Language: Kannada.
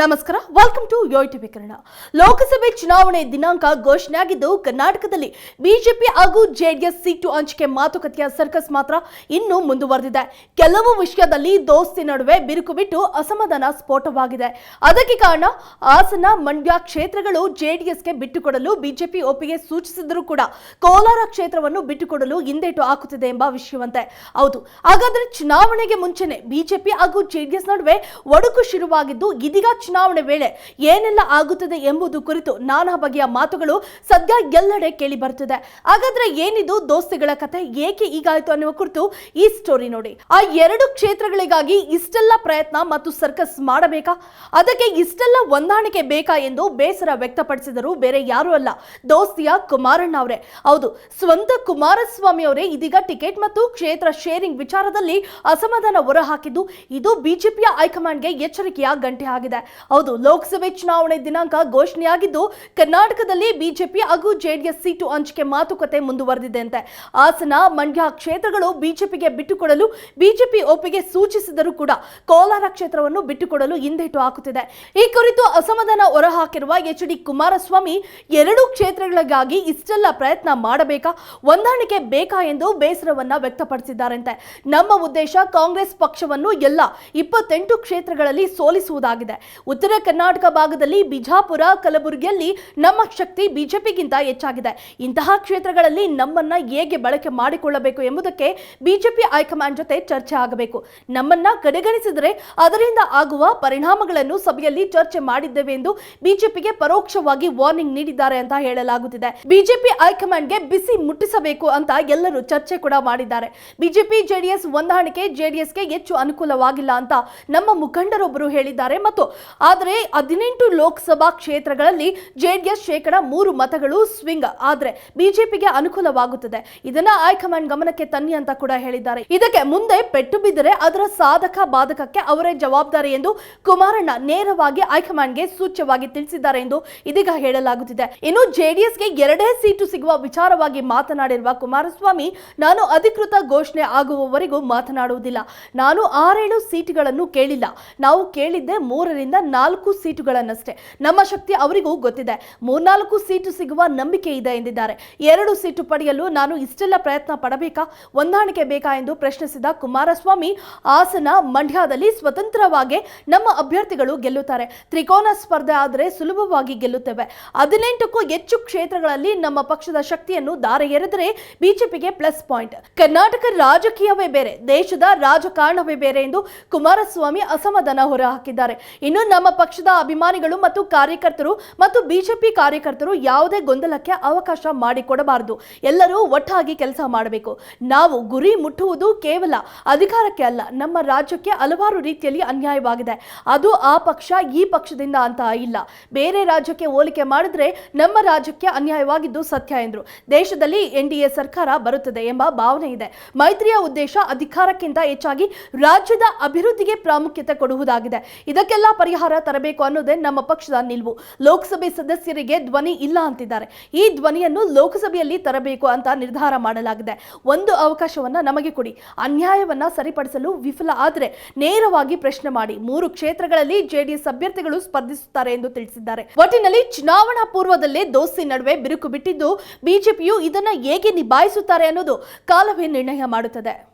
ನಮಸ್ಕಾರ ವೆಲ್ಕಮ್ ಟು ಟಿವಿ ಕನ್ನಡ. ಲೋಕಸಭೆ ಚುನಾವಣೆ ದಿನಾಂಕ ಘೋಷಣೆಯಾಗಿದ್ದು, ಕರ್ನಾಟಕದಲ್ಲಿ ಬಿಜೆಪಿ ಹಾಗೂ ಜೆಡಿಎಸ್ ಸೀಟು ಹಂಚಿಕೆ ಮಾತುಕತೆಯ ಸರ್ಕಸ್ ಮಾತ್ರ ಇನ್ನೂ ಮುಂದುವರೆದಿದೆ. ಕೆಲವು ವಿಷಯದಲ್ಲಿ ದೋಸ್ತಿ ನಡುವೆ ಬಿರುಕು ಬಿಟ್ಟು ಅಸಮಾಧಾನ ಸ್ಫೋಟವಾಗಿದೆ. ಅದಕ್ಕೆ ಕಾರಣ ಹಾಸನ, ಮಂಡ್ಯ ಕ್ಷೇತ್ರಗಳು ಜೆಡಿಎಸ್ಗೆ ಬಿಟ್ಟುಕೊಡಲು ಬಿಜೆಪಿ ಒಪ್ಪಿಗೆ ಸೂಚಿಸಿದರೂ ಕೂಡ ಕೋಲಾರ ಕ್ಷೇತ್ರವನ್ನು ಬಿಟ್ಟುಕೊಡಲು ಹಿಂದೇಟು ಹಾಕುತ್ತಿದೆ ಎಂಬ ವಿಷಯವಂತೆ. ಹೌದು, ಹಾಗಾದ್ರೆ ಚುನಾವಣೆಗೆ ಮುಂಚೆನೆ ಬಿಜೆಪಿ ಹಾಗೂ ಜೆಡಿಎಸ್ ನಡುವೆ ಒಡಕು ಶುರುವಾಗಿದ್ದು ಇದೀಗ ಚುನಾವಣೆ ವೇಳೆ ಏನೆಲ್ಲ ಆಗುತ್ತದೆ ಎಂಬುದು ಕುರಿತು ನಾನಾ ಬಗೆಯ ಮಾತುಗಳು ಸದ್ಯ ಎಲ್ಲೆಡೆ ಕೇಳಿ ಬರುತ್ತಿದೆ. ಹಾಗಾದ್ರೆ ಏನಿದು ದೋಸ್ತಿಗಳ ಕತೆ? ಏಕೆ ಈಗಾಯಿತು ಅನ್ನುವ ಕುರಿತು ಈ ಸ್ಟೋರಿ ನೋಡಿ. ಆ ಎರಡು ಕ್ಷೇತ್ರಗಳಿಗಾಗಿ ಇಷ್ಟೆಲ್ಲ ಪ್ರಯತ್ನ ಮತ್ತು ಸರ್ಕಸ್ ಮಾಡಬೇಕಾ? ಅದಕ್ಕೆ ಇಷ್ಟೆಲ್ಲ ಹೊಂದಾಣಿಕೆ ಬೇಕಾ ಎಂದು ಬೇಸರ ವ್ಯಕ್ತಪಡಿಸಿದರು ಬೇರೆ ಯಾರೂ ಅಲ್ಲ, ದೋಸ್ತಿಯ ಕುಮಾರಣ್ಣ ಅವರೇ. ಹೌದು, ಸ್ವಂತ ಕುಮಾರಸ್ವಾಮಿ ಅವರೇ ಇದೀಗ ಟಿಕೆಟ್ ಮತ್ತು ಕ್ಷೇತ್ರ ಶೇರಿಂಗ್ ವಿಚಾರದಲ್ಲಿ ಅಸಮಾಧಾನ ಹೊರಹಾಕಿದ್ದು ಇದು ಬಿಜೆಪಿಯ ಹೈಕಮಾಂಡ್ಗೆ ಎಚ್ಚರಿಕೆಯ ಗಂಟೆ ಆಗಿದೆ. ಹೌದು, ಲೋಕಸಭೆ ಚುನಾವಣೆ ದಿನಾಂಕ ಘೋಷಣೆಯಾಗಿದ್ದು, ಕರ್ನಾಟಕದಲ್ಲಿ ಬಿಜೆಪಿ ಹಾಗೂ ಜೆಡಿಎಸ್ ಸೀಟು ಹಂಚಿಕೆ ಮಾತುಕತೆ ಮುಂದುವರೆದಿದೆ ಅಂತೆ ಹಾಸನ, ಮಂಡ್ಯ ಕ್ಷೇತ್ರಗಳು ಬಿಜೆಪಿಗೆ ಬಿಟ್ಟುಕೊಡಲು, ಬಿಜೆಪಿ ಒಪ್ಪಿಗೆ ಸೂಚಿಸಿದರೂ ಕೂಡ ಕೋಲಾರ ಕ್ಷೇತ್ರವನ್ನು ಬಿಟ್ಟುಕೊಡಲು ಹಿಂದೇಟು ಹಾಕುತ್ತಿದೆ. ಈ ಕುರಿತು ಅಸಮಾಧಾನ ಹೊರಹಾಕಿರುವ ಎಚ್ ಡಿ ಕುಮಾರಸ್ವಾಮಿ, ಎರಡೂ ಕ್ಷೇತ್ರಗಳಿಗಾಗಿ ಇಷ್ಟೆಲ್ಲ ಪ್ರಯತ್ನ ಮಾಡಬೇಕಾ, ಹೊಂದಾಣಿಕೆ ಬೇಕಾ ಎಂದು ಬೇಸರವನ್ನ ವ್ಯಕ್ತಪಡಿಸಿದ್ದಾರಂತೆ. ನಮ್ಮ ಉದ್ದೇಶ ಕಾಂಗ್ರೆಸ್ ಪಕ್ಷವನ್ನು ಎಲ್ಲ ಇಪ್ಪತ್ತೆಂಟು ಕ್ಷೇತ್ರಗಳಲ್ಲಿ ಸೋಲಿಸುವುದಾಗಿದೆ. ಉತ್ತರ ಕರ್ನಾಟಕ ಭಾಗದಲ್ಲಿ ಬಿಜಾಪುರ, ಕಲಬುರಗಿಯಲ್ಲಿ ನಮ್ಮ ಶಕ್ತಿ ಬಿಜೆಪಿಗಿಂತ ಹೆಚ್ಚಾಗಿದೆ. ಇಂತಹ ಕ್ಷೇತ್ರಗಳಲ್ಲಿ ನಮ್ಮನ್ನ ಹೇಗೆ ಬಳಕೆ ಮಾಡಿಕೊಳ್ಳಬೇಕು ಎಂಬುದಕ್ಕೆ ಬಿಜೆಪಿ ಹೈಕಮಾಂಡ್ ಜೊತೆ ಚರ್ಚೆ ಆಗಬೇಕು. ನಮ್ಮನ್ನ ಕಡೆಗಣಿಸಿದರೆ ಅದರಿಂದ ಆಗುವ ಪರಿಣಾಮಗಳನ್ನು ಸಭೆಯಲ್ಲಿ ಚರ್ಚೆ ಮಾಡಿದ್ದೇವೆ ಎಂದು ಬಿಜೆಪಿಗೆ ಪರೋಕ್ಷವಾಗಿ ವಾರ್ನಿಂಗ್ ನೀಡಿದ್ದಾರೆ ಅಂತ ಹೇಳಲಾಗುತ್ತಿದೆ. ಬಿಜೆಪಿ ಹೈಕಮಾಂಡ್ಗೆ ಬಿಸಿ ಮುಟ್ಟಿಸಬೇಕು ಅಂತ ಎಲ್ಲರೂ ಚರ್ಚೆ ಕೂಡ ಮಾಡಿದ್ದಾರೆ. ಬಿಜೆಪಿ, ಜೆಡಿಎಸ್ ಹೊಂದಾಣಿಕೆ, ಜೆಡಿಎಸ್ಗೆ ಹೆಚ್ಚು ಅನುಕೂಲವಾಗಿಲ್ಲ ಅಂತ ನಮ್ಮ ಮುಖಂಡರೊಬ್ಬರು ಹೇಳಿದ್ದಾರೆ ಮತ್ತು ಆದರೆ ಹದಿನೆಂಟು ಲೋಕಸಭಾ ಕ್ಷೇತ್ರಗಳಲ್ಲಿ ಜೆಡಿಎಸ್ ಶೇಕಡ ಮೂರು ಮತಗಳು ಸ್ವಿಂಗ್. ಆದರೆ ಬಿಜೆಪಿಗೆ ಅನುಕೂಲವಾಗುತ್ತದೆ. ಇದನ್ನ ಹೈಕಮಾಂಡ್ ಗಮನಕ್ಕೆ ತನ್ನಿ ಅಂತ ಕೂಡ ಹೇಳಿದ್ದಾರೆ. ಇದಕ್ಕೆ ಮುಂದೆ ಪೆಟ್ಟು ಬಿದ್ದರೆ ಅದರ ಸಾಧಕ ಬಾಧಕಕ್ಕೆ ಅವರೇ ಜವಾಬ್ದಾರಿ ಎಂದು ಕುಮಾರಣ್ಣ ನೇರವಾಗಿ ಹೈಕಮಾಂಡ್ಗೆ ಸೂಚ್ಯವಾಗಿ ತಿಳಿಸಿದ್ದಾರೆ ಎಂದು ಇದೀಗ ಹೇಳಲಾಗುತ್ತಿದೆ. ಇನ್ನು ಜೆಡಿಎಸ್ಗೆ ಎರಡೇ ಸೀಟು ಸಿಗುವ ವಿಚಾರವಾಗಿ ಮಾತನಾಡಿರುವ ಕುಮಾರಸ್ವಾಮಿ, ನಾನು ಅಧಿಕೃತ ಘೋಷಣೆ ಆಗುವವರೆಗೂ ಮಾತನಾಡುವುದಿಲ್ಲ. ನಾನು ಆರೇಳು ಸೀಟುಗಳನ್ನು ಕೇಳಿಲ್ಲ. ನಾವು ಕೇಳಿದ್ದೆ ಮೂರರಿಂದ ನಾಲ್ಕು ಸೀಟುಗಳನ್ನಷ್ಟೇ. ನಮ್ಮ ಶಕ್ತಿ ಅವರಿಗೂ ಗೊತ್ತಿದೆ. ಮೂರ್ನಾಲ್ಕು ಸೀಟು ಸಿಗುವ ನಂಬಿಕೆ ಇದೆ ಎಂದಿದ್ದಾರೆ. ಎರಡು ಸೀಟು ಪಡೆಯಲು ನಾನು ಇಷ್ಟೆಲ್ಲ ಪ್ರಯತ್ನ ಪಡಬೇಕಾ? ಹೊಂದಾಣಿಕೆ ಬೇಕಾ ಎಂದು ಪ್ರಶ್ನಿಸಿದ ಕುಮಾರಸ್ವಾಮಿ ಹಾಸನ ಮಂಡ್ಯದಲ್ಲಿ ಸ್ವತಂತ್ರವಾಗಿ ನಮ್ಮ ಅಭ್ಯರ್ಥಿಗಳು ಗೆಲ್ಲುತ್ತಾರೆ. ತ್ರಿಕೋನ ಸ್ಪರ್ಧೆ ಆದರೆ ಸುಲಭವಾಗಿ ಗೆಲ್ಲುತ್ತೇವೆ. ಹದಿನೆಂಟಕ್ಕೂ ಹೆಚ್ಚು ಕ್ಷೇತ್ರಗಳಲ್ಲಿ ನಮ್ಮ ಪಕ್ಷದ ಶಕ್ತಿಯನ್ನು ದಾರೆ ಎರೆದರೆ ಬಿಜೆಪಿಗೆ ಪ್ಲಸ್ ಪಾಯಿಂಟ್. ಕರ್ನಾಟಕ ರಾಜಕೀಯವೇ ಬೇರೆ, ದೇಶದ ರಾಜಕಾರಣವೇ ಬೇರೆ ಎಂದು ಕುಮಾರಸ್ವಾಮಿ ಅಸಮಾಧಾನ ಹೊರಹಾಕಿದ್ದಾರೆ. ಇನ್ನು ನಮ್ಮ ಪಕ್ಷದ ಅಭಿಮಾನಿಗಳು ಮತ್ತು ಕಾರ್ಯಕರ್ತರು ಮತ್ತು ಬಿಜೆಪಿ ಕಾರ್ಯಕರ್ತರು ಯಾವುದೇ ಗೊಂದಲಕ್ಕೆ ಅವಕಾಶ ಮಾಡಿಕೊಡಬಾರದು. ಎಲ್ಲರೂ ಒಟ್ಟಾಗಿ ಕೆಲಸ ಮಾಡಬೇಕು. ನಾವು ಗುರಿ ಮುಟ್ಟುವುದು ಕೇವಲ ಅಧಿಕಾರಕ್ಕೆ ಅಲ್ಲ, ನಮ್ಮ ರಾಜ್ಯಕ್ಕೆ ಹಲವಾರು ರೀತಿಯಲ್ಲಿ ಅನ್ಯಾಯವಾಗಿದೆ. ಅದು ಆ ಪಕ್ಷ, ಈ ಪಕ್ಷದಿಂದ ಅಂತ ಇಲ್ಲ. ಬೇರೆ ರಾಜ್ಯಕ್ಕೆ ಹೋಲಿಕೆ ಮಾಡಿದ್ರೆ ನಮ್ಮ ರಾಜ್ಯಕ್ಕೆ ಅನ್ಯಾಯವಾಗಿದ್ದು ಸತ್ಯ ಎಂದರು. ದೇಶದಲ್ಲಿ ಎನ್ ಡಿ ಸರ್ಕಾರ ಬರುತ್ತದೆ ಎಂಬ ಭಾವನೆ ಇದೆ. ಮೈತ್ರಿಯ ಉದ್ದೇಶ ಅಧಿಕಾರಕ್ಕಿಂತ ಹೆಚ್ಚಾಗಿ ರಾಜ್ಯದ ಅಭಿವೃದ್ಧಿಗೆ ಪ್ರಾಮುಖ್ಯತೆ ಕೊಡುವುದಾಗಿದೆ. ಇದಕ್ಕೆಲ್ಲ ತರಬೇಕು ಅನ್ನೋದೇ ನಮ್ಮ ಪಕ್ಷದ ನಿಲುವು. ಲೋಕಸಭೆ ಸದಸ್ಯರಿಗೆ ಧ್ವನಿ ಇಲ್ಲ ಅಂತಿದ್ದಾರೆ. ಈ ಧ್ವನಿಯನ್ನು ಲೋಕಸಭೆಯಲ್ಲಿ ತರಬೇಕು ಅಂತ ನಿರ್ಧಾರ ಮಾಡಲಾಗಿದೆ. ಒಂದು ಅವಕಾಶವನ್ನ ನಮಗೆ ಕೊಡಿ. ಅನ್ಯಾಯವನ್ನ ಸರಿಪಡಿಸಲು ವಿಫಲ ಆದರೆ ನೇರವಾಗಿ ಪ್ರಶ್ನೆ ಮಾಡಿ. ಮೂರು ಕ್ಷೇತ್ರಗಳಲ್ಲಿ ಜೆಡಿಎಸ್ ಅಭ್ಯರ್ಥಿಗಳು ಸ್ಪರ್ಧಿಸುತ್ತಾರೆ ಎಂದು ತಿಳಿಸಿದ್ದಾರೆ. ಒಟ್ಟಿನಲ್ಲಿ ಚುನಾವಣಾ ಪೂರ್ವದಲ್ಲೇ ದೋಸ್ತಿ ನಡುವೆ ಬಿರುಕು ಬಿಟ್ಟಿದ್ದು ಬಿಜೆಪಿಯು ಇದನ್ನ ಹೇಗೆ ನಿಭಾಯಿಸುತ್ತಾರೆ ಅನ್ನೋದು ಕಾಲವೇ ನಿರ್ಣಯ ಮಾಡುತ್ತದೆ.